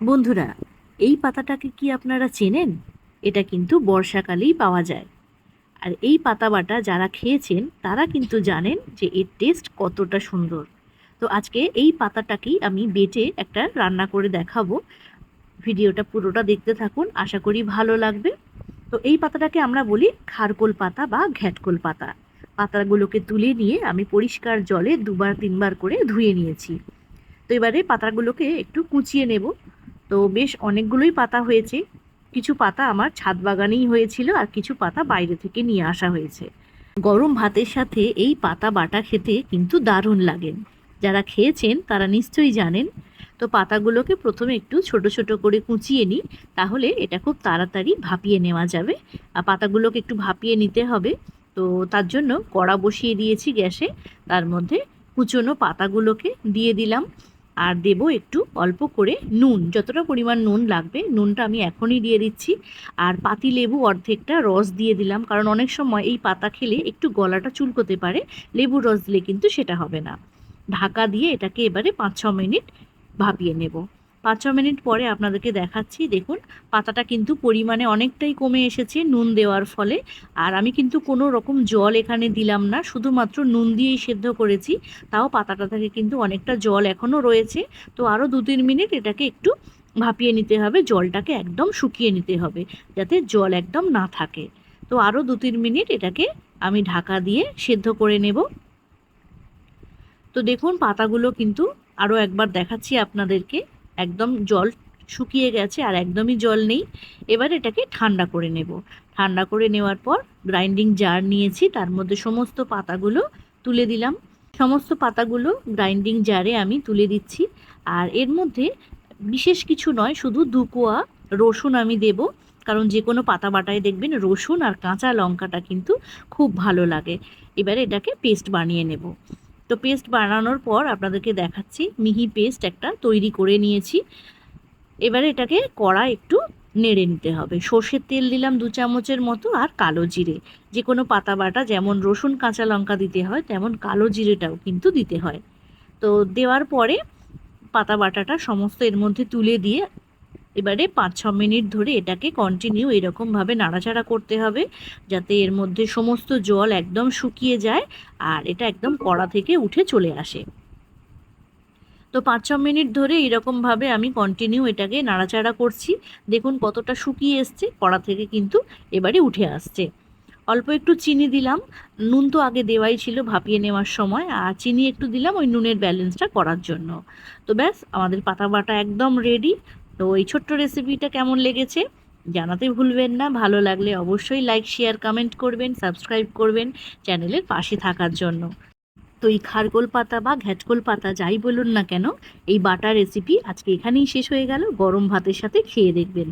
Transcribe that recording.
বন্ধুরা, এই পাতাটাকে কি আপনারা চেনেন? এটা কিন্তু বর্ষাকালেই পাওয়া যায়। আর এই পাতা বাটা যারা খেয়েছেন, তারা কিন্তু জানেন যে এর টেস্ট কতটা সুন্দর। তো আজকে এই পাতাটাকেই আমি বেটে একটা রান্না করে দেখাবো। ভিডিওটা পুরোটা দেখতে থাকুন, আশা করি ভালো লাগবে। তো এই পাতাটাকে আমরা বলি খারকোল পাতা বা ঘ্যাটকোল পাতা। পাতাগুলোকে তুলে নিয়ে আমি পরিষ্কার জলে দুবার তিনবার করে ধুয়ে নিয়েছি। তো এবারে পাতাগুলোকে একটু কুচিয়ে নেব। তো বেশ অনেকগুলোই পাতা হয়েছে। কিছু পাতা আমার ছাদ বাগানেই হয়েছিল আর কিছু পাতা বাইরে থেকে নিয়ে আসা হয়েছে। গরম ভাতের সাথে এই পাতা বাটা খেতে কিন্তু দারুণ লাগেন যারা খেয়েছেন তারা নিশ্চয়ই জানেন। তো পাতাগুলোকে প্রথমে একটু ছোট ছোট করে কুচিয়ে নিই, তাহলে এটা খুব তাড়াতাড়ি ভাপিয়ে নেওয়া যাবে। আর পাতাগুলোকে একটু ভাপিয়ে নিতে হবে। তো তার জন্য কড়া বসিয়ে দিয়েছি গ্যাসে। তার মধ্যে কুচনো পাতাগুলোকে দিয়ে দিলাম। আর দেব একটু অল্প করে নুন। যতটা পরিমাণ নুন লাগবে, নুনটা আমি এখনই দিয়ে দিচ্ছি। আর পাতি লেবু অর্ধেকটা রস দিয়ে দিলাম, কারণ অনেক সময় এই পাতা খেলে একটু গলাটা চুলকোতে পারে, লেবুর রস দিলে কিন্তু সেটা হবে না। ঢাকা দিয়ে এটাকে এবারে পাঁচ ছ মিনিট ভাপিয়ে নেব। পাঁচ ছ মিনিট পরে আপনাদেরকে দেখাচ্ছি। দেখুন, পাতাটা কিন্তু পরিমাণে অনেকটাই কমে এসেছে নুন দেওয়ার ফলে। আর আমি কিন্তু কোনো রকম জল এখানে দিলাম না, শুধুমাত্র নুন দিয়েই সেদ্ধ করেছি। তাও পাতাটা থেকে কিন্তু অনেকটা জল এখনও রয়েছে। তো আরও দু তিন মিনিট এটাকে একটু ভাপিয়ে নিতে হবে, জলটাকে একদম শুকিয়ে নিতে হবে, যাতে জল একদম না থাকে। তো আরও দু তিন মিনিট এটাকে আমি ঢাকা দিয়ে সেদ্ধ করে নেব। তো দেখুন, পাতাগুলো কিন্তু আরও একবার দেখাচ্ছি আপনাদেরকে। একদম জল শুকিয়ে গেছে আর একদমই জল নেই। এবার এটাকে ঠান্ডা করে নেব। ঠান্ডা করে নেওয়ার পর গ্রাইন্ডিং জার নিয়েছি, তার মধ্যে সমস্ত পাতাগুলো তুলে দিলাম। সমস্ত পাতাগুলো গ্রাইন্ডিং জারে আমি তুলে দিচ্ছি। আর এর মধ্যে বিশেষ কিছু নয়, শুধু দু কোয়া রসুন আমি দেব। কারণ যে কোনো পাতা বাটায় দেখবেন রসুন আর কাঁচা লঙ্কাটা কিন্তু খুব ভালো লাগে। এবারে এটাকে পেস্ট বানিয়ে নেব। তো পেস্ট বানানোর পর আপনাদেরকে দেখাচ্ছি, মিহি পেস্ট একটা তৈরি করে নিয়েছি। এবারে এটাকে কড়া একটু নেড়ে নিতে হবে। সর্ষের তেল দিলাম দু চামচের মতো আর কালো জিরে। যে কোনো পাতা বাটা, যেমন রসুন, কাঁচা লঙ্কা দিতে হয়, তেমন কালো জিরেটাও কিন্তু দিতে হয়। তো দেওয়ার পরে পাতা বাটাটা সমস্ত এর মধ্যে তুলে দিয়ে এবারে পাঁচ ছ মিনিট ধরে এটাকে কন্টিনিউ এরকমভাবে নাড়াচাড়া করতে হবে, যাতে এর মধ্যে সমস্ত জল একদম শুকিয়ে যায় আর এটা একদম কড়া থেকে উঠে চলে আসে। তো পাঁচ ছ মিনিট ধরে এরকমভাবে আমি কন্টিনিউ এটাকে নাড়াচাড়া করছি। দেখুন কতটা শুকিয়ে এসছে, কড়া থেকে কিন্তু এবারে উঠে আসছে। অল্প একটু চিনি দিলাম, নুন তো আগে দেওয়াই ছিল ভাপিয়ে নেওয়ার সময়, আর চিনি একটু দিলাম ওই নুনের ব্যালেন্সটা করার জন্য। তো ব্যাস, আমাদের পাতা বাটা একদম রেডি তো এই ছোট্ট রেসিপিটা কেমন লেগেছে জানাতে ভুলবেন না। ভালো লাগলে অবশ্যই লাইক শেয়ার কমেন্ট করবেন সাবস্ক্রাইব করবেন চ্যানেলের পাশে থাকার জন্য। তো এই খারগোল পাতা বা ঘ্যাটকোল পাতা যাই বলুন না কেন, এই বাটা রেসিপি আজকে এখানেই শেষ হয়ে গেল। গরম ভাতের সাথে খেয়ে দেখবেন।